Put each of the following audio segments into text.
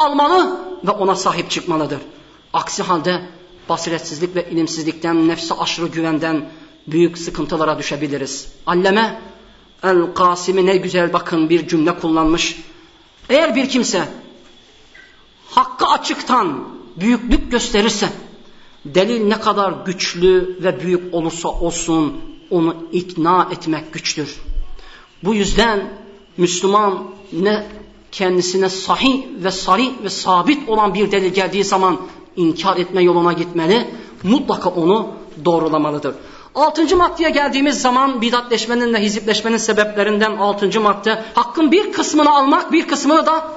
almalı ve ona sahip çıkmalıdır. Aksi halde basiretsizlik ve ilimsizlikten, nefse aşırı güvenden büyük sıkıntılara düşebiliriz. Alleme El-Kasimi ne güzel bakın bir cümle kullanmış. Eğer bir kimse hakkı açıktan büyüklük gösterirse, delil ne kadar güçlü ve büyük olursa olsun onu ikna etmek güçtür. Bu yüzden Müslüman ne kendisine sahih ve sarih ve sabit olan bir delil geldiği zaman inkar etme yoluna gitmeli, mutlaka onu doğrulamalıdır. Altıncı maddeye geldiğimiz zaman bidatleşmenin ve hizipleşmenin sebeplerinden altıncı madde hakkın bir kısmını almak bir kısmını da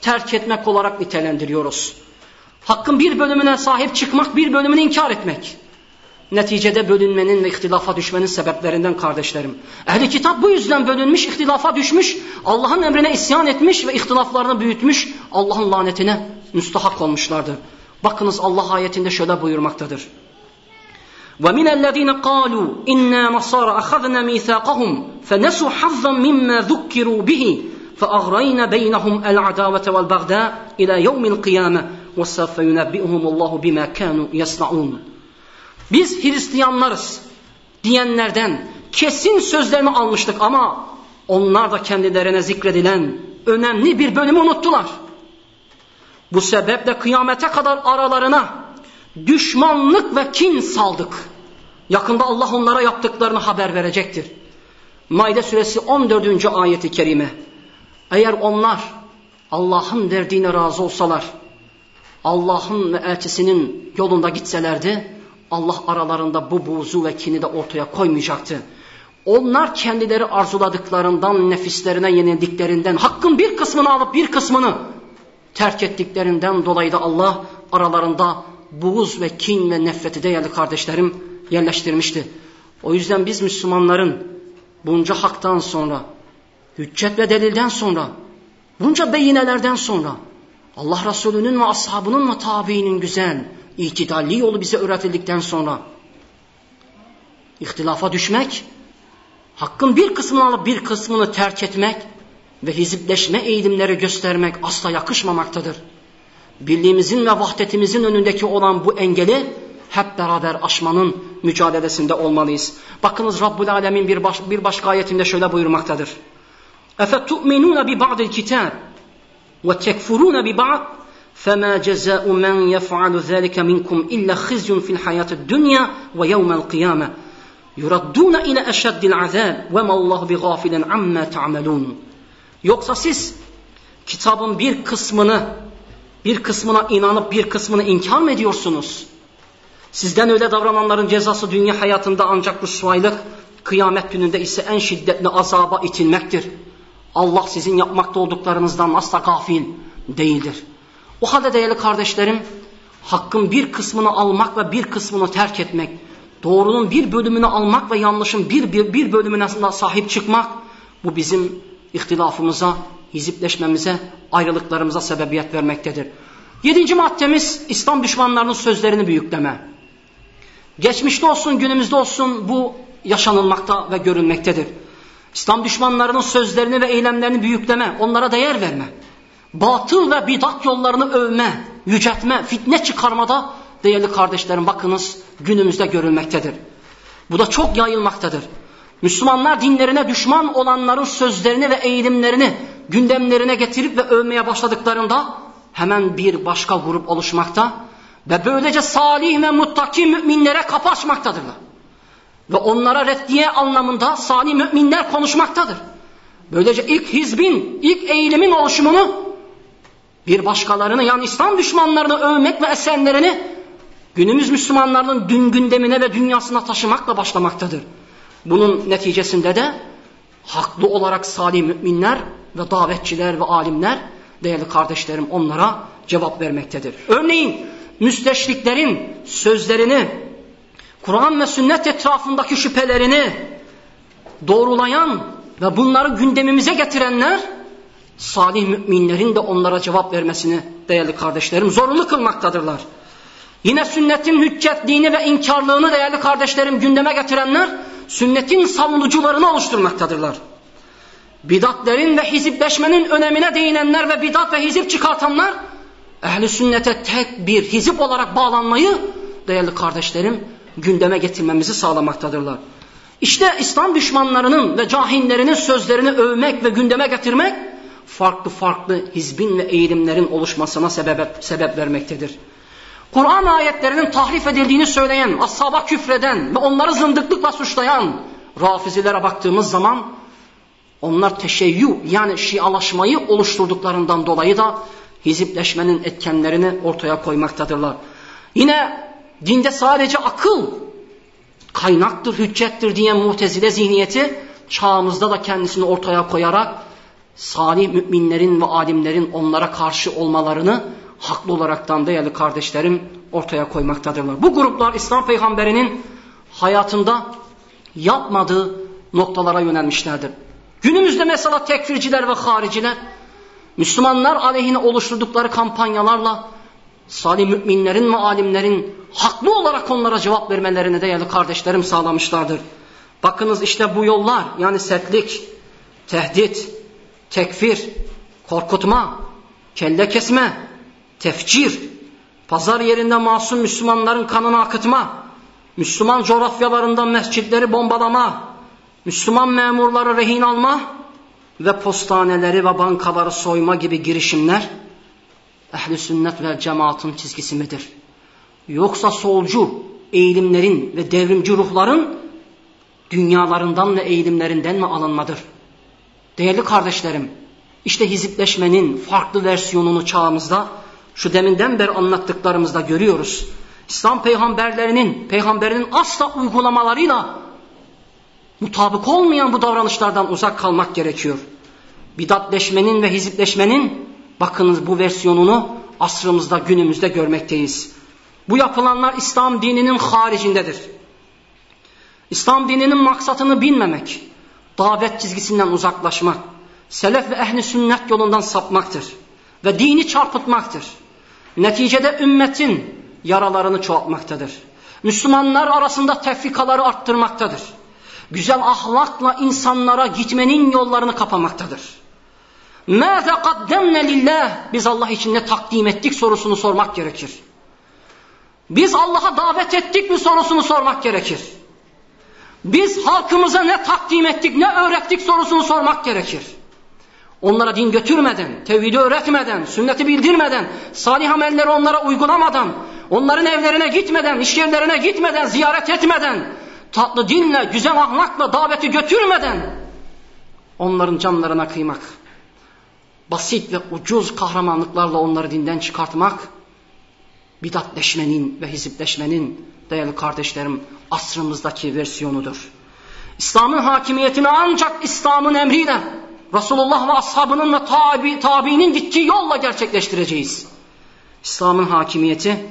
terk etmek olarak nitelendiriyoruz. Hakkın bir bölümüne sahip çıkmak bir bölümünü inkar etmek Neticede bölünmenin ve ihtilafa düşmenin sebeplerinden kardeşlerim. Ehli kitap bu yüzden bölünmüş, ihtilafa düşmüş, Allah'ın emrine isyan etmiş ve ihtilaflarını büyütmüş, Allah'ın lanetine müstahak olmuşlardır. Bakınız Allah ayetinde şöyle buyurmaktadır. ومن الذين قالوا إنا نصارى أخذنا ميثاقهم فنسوا حظا مما ذكروا به فأغرينا بينهم العداوة والبغضاء إلى يوم القيامة وسوف ينبئهم الله بما كانوا يصنعون biz Hristiyanlarız diyenlerden kesin sözlerini almıştık ama onlar da kendilerine zikredilen önemli bir bölümü unuttular. Bu sebeple kıyamete kadar aralarına düşmanlık ve kin saldık. Yakında Allah onlara yaptıklarını haber verecektir. Maide suresi 14. ayeti kerime. Eğer onlar Allah'ın verdiğine razı olsalar, Allah'ın ve elçisinin yolunda gitselerdi, Allah aralarında bu buğzu ve kini de ortaya koymayacaktı. Onlar kendileri arzuladıklarından, nefislerine yenildiklerinden, hakkın bir kısmını alıp bir kısmını terk ettiklerinden dolayı da Allah aralarında buğuz ve kin ve nefreti değerli kardeşlerim yerleştirmişti. O yüzden biz Müslümanların bunca haktan sonra, hüccet ve delilden sonra, bunca beyinelerden sonra, Allah Resulü'nün ve ashabının ve tabiinin güzel, itidalli yolu bize öğretildikten sonra, ihtilafa düşmek, hakkın bir kısmını alıp bir kısmını terk etmek ve hizipleşme eğilimleri göstermek asla yakışmamaktadır. Birliğimizin ve vahdetimizin önündeki olan bu engeli hep beraber aşmanın mücadelesinde olmalıyız. Bakınız Rabbul Alemin bir, baş, bir başka ayetinde şöyle buyurmaktadır. اَفَتُؤْمِنُونَ بِبَعْضِ الْكِتَابِ وَتَكْفُرُونَ بِبَعْضِ فَمَا جَزَاءُ مَنْ يَفْعَلُ ذَلِكَ مِنْكُمْ إِلَّا خِزْيٌ فِي الْحَيَاةِ الدُّنْيَا وَيَوْمَ الْقِيَامَةِ يُرَدُّونَ إِلَى أَشَدِّ الْعَذَابِ وَمَا اللّٰهُ بِغَافِلٍ عَمَّا تَعْمَلُونَ Yoksa siz kitabın bir kısmını bir kısmına inanıp bir kısmını inkar mı ediyorsunuz? Sizden öyle davrananların cezası dünya hayatında ancak rüsvaylık, kıyamet gününde ise en şiddetli azaba itilmektir. Allah sizin yapmakta olduklarınızdan asla gafil değildir. O halde değerli kardeşlerim, hakkın bir kısmını almak ve bir kısmını terk etmek, doğrunun bir bölümünü almak ve yanlışın bir, bir, bir bölümüne sahip çıkmak, bu bizim ihtilafımıza, hizipleşmemize, ayrılıklarımıza sebebiyet vermektedir. Yedinci maddemiz İslam düşmanlarının sözlerini büyükleme. Geçmişte olsun, günümüzde olsun bu yaşanılmakta ve görülmektedir. İslam düşmanlarının sözlerini ve eylemlerini büyükleme, onlara değer verme. Batıl ve bidat yollarını övme, yüceltme, fitne çıkarmada değerli kardeşlerim bakınız günümüzde görülmektedir. Bu da çok yayılmaktadır. Müslümanlar dinlerine düşman olanların sözlerini ve eğilimlerini gündemlerine getirip ve övmeye başladıklarında hemen bir başka grup oluşmakta ve böylece salih ve muttaki müminlere kapı açmaktadırlar. Ve onlara reddiye anlamında salih müminler konuşmaktadır. Böylece ilk hizbin, ilk eğilimin oluşumunu bir başkalarını yani İslam düşmanlarını övmek ve esenlerini günümüz Müslümanlarının dün gündemine ve dünyasına taşımakla başlamaktadır. Bunun neticesinde de haklı olarak salih müminler ve davetçiler ve alimler değerli kardeşlerim onlara cevap vermektedir. Örneğin müsteşriklerin sözlerini, Kur'an ve sünnet etrafındaki şüphelerini doğrulayan ve bunları gündemimize getirenler salih müminlerin de onlara cevap vermesini değerli kardeşlerim zorunlu kılmaktadırlar. Yine sünnetin hüccetliğini ve inkarlığını değerli kardeşlerim gündeme getirenler sünnetin savunucularını oluşturmaktadırlar. Bidatlerin ve hizipleşmenin önemine değinenler ve bidat ve hizip çıkartanlar ehli sünnete tek bir hizip olarak bağlanmayı değerli kardeşlerim gündeme getirmemizi sağlamaktadırlar. İşte İslam düşmanlarının ve cahillerinin sözlerini övmek ve gündeme getirmek farklı farklı hizbin ve eğilimlerin oluşmasına sebep, sebep vermektedir. Kur'an ayetlerinin tahrif edildiğini söyleyen, ashaba küfreden ve onları zındıklıkla suçlayan rafizilere baktığımız zaman onlar teşeyyü yani şialaşmayı oluşturduklarından dolayı da hizipleşmenin etkenlerini ortaya koymaktadırlar. Yine dinde sadece akıl kaynaktır, hüccettir diyen mutezile zihniyeti çağımızda da kendisini ortaya koyarak salih müminlerin ve alimlerin onlara karşı olmalarını haklı olaraktan değerli kardeşlerim ortaya koymaktadırlar. Bu gruplar İslam peygamberinin hayatında yapmadığı noktalara yönelmişlerdir. Günümüzde mesela tekfirciler ve hariciler Müslümanlar aleyhine oluşturdukları kampanyalarla salih müminlerin ve alimlerin haklı olarak onlara cevap vermelerini değerli kardeşlerim sağlamışlardır. Bakınız işte bu yollar yani sertlik, tehdit, tekfir, korkutma, kelle kesme, tefcir, pazar yerinde masum Müslümanların kanını akıtma, Müslüman coğrafyalarında mescitleri bombalama, Müslüman memurları rehin alma ve postaneleri ve bankaları soyma gibi girişimler ehli sünnet ve cemaatın çizgisi midir? Yoksa solcu eğilimlerin ve devrimci ruhların dünyalarından ve eğilimlerinden mi alınmadır? Değerli kardeşlerim, işte hizipleşmenin farklı versiyonunu çağımızda şu deminden beri anlattıklarımızda görüyoruz. İslam peygamberlerinin, peygamberinin asla uygulamalarıyla mutabık olmayan bu davranışlardan uzak kalmak gerekiyor. Bidatleşmenin ve hizipleşmenin bakınız bu versiyonunu asrımızda günümüzde görmekteyiz. Bu yapılanlar İslam dininin haricindedir. İslam dininin maksatını bilmemek, davet çizgisinden uzaklaşmak, selef ve ehli sünnet yolundan sapmaktır ve dini çarpıtmaktır. Neticede ümmetin yaralarını çoğaltmaktadır. Müslümanlar arasında tefrikaları arttırmaktadır. Güzel ahlakla insanlara gitmenin yollarını kapamaktadır. مَاذَا قَدَّمْنَ lillah Biz Allah için ne takdim ettik sorusunu sormak gerekir. Biz Allah'a davet ettik mi sorusunu sormak gerekir. Biz halkımıza ne takdim ettik, ne öğrettik sorusunu sormak gerekir. Onlara din götürmeden, tevhidi öğretmeden, sünneti bildirmeden, salih amelleri onlara uygulamadan, onların evlerine gitmeden, iş yerlerine gitmeden, ziyaret etmeden, tatlı dinle, güzel ahlakla daveti götürmeden onların canlarına kıymak, basit ve ucuz kahramanlıklarla onları dinden çıkartmak, bidatleşmenin ve hizipleşmenin değerli kardeşlerim asrımızdaki versiyonudur. İslam'ın hakimiyetini ancak İslam'ın emriyle Resulullah ve ashabının ve tabi, tabiinin gittiği yolla gerçekleştireceğiz. İslam'ın hakimiyeti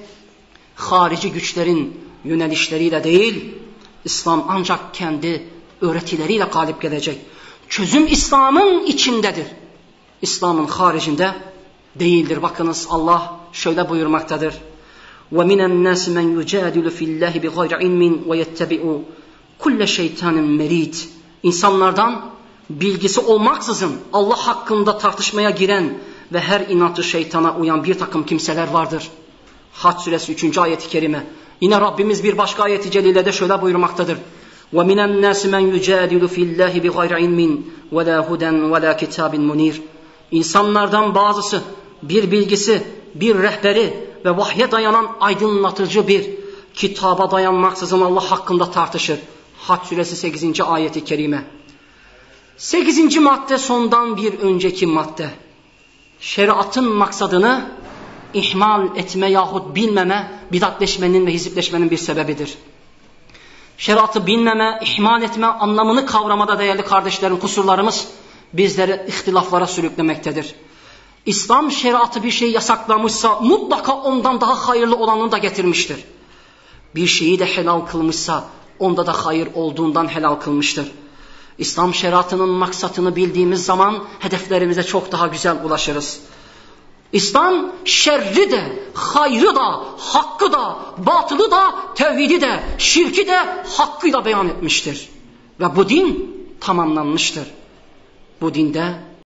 harici güçlerin yönelişleriyle değil, İslam ancak kendi öğretileriyle galip gelecek. Çözüm İslam'ın içindedir. İslam'ın haricinde değildir. Bakınız Allah şöyle buyurmaktadır. وَمِنَ النَّاسِ مَنْ يُجَادِلُ فِي اللّٰهِ بِغَيْرِ عِلْمٍ وَيَتَّبِعُ كُلَّ شَيْطَانٍ مَرِيدٍ İnsanlardan bilgisi olmaksızın Allah hakkında tartışmaya giren ve her inatçı şeytana uyan bir takım kimseler vardır. Haç suresi 3. ayeti kerime. Yine Rabbimiz bir başka ayeti celilede şöyle buyurmaktadır. وَمِنَ النَّاسِ مَنْ يُجَادِلُ فِي اللّٰهِ بِغَيْرِ عِلْمٍ وَلَا هُدًى وَلَا كِتَابٍ مُنِيرٍ İnsanlardan bazısı bir bilgisi, bir rehberi ve vahye dayanan aydınlatıcı bir kitaba dayanmaksızın Allah hakkında tartışır. Haç suresi 8. ayeti kerime. 8. madde sondan bir önceki madde. Şeriatın maksadını ihmal etme yahut bilmeme bidatleşmenin ve hizipleşmenin bir sebebidir. Şeriatı bilmeme, ihmal etme anlamını kavramada değerli kardeşlerim kusurlarımız bizleri ihtilaflara sürüklemektedir. İslam şeriatı bir şey yasaklamışsa mutlaka ondan daha hayırlı olanını da getirmiştir. Bir şeyi de helal kılmışsa onda da hayır olduğundan helal kılmıştır. İslam şeriatının maksatını bildiğimiz zaman hedeflerimize çok daha güzel ulaşırız. İslam şerri de, hayrı da, hakkı da, batılı da, tevhidi de, şirki de hakkıyla beyan etmiştir. Ve bu din tamamlanmıştır. Bu dinde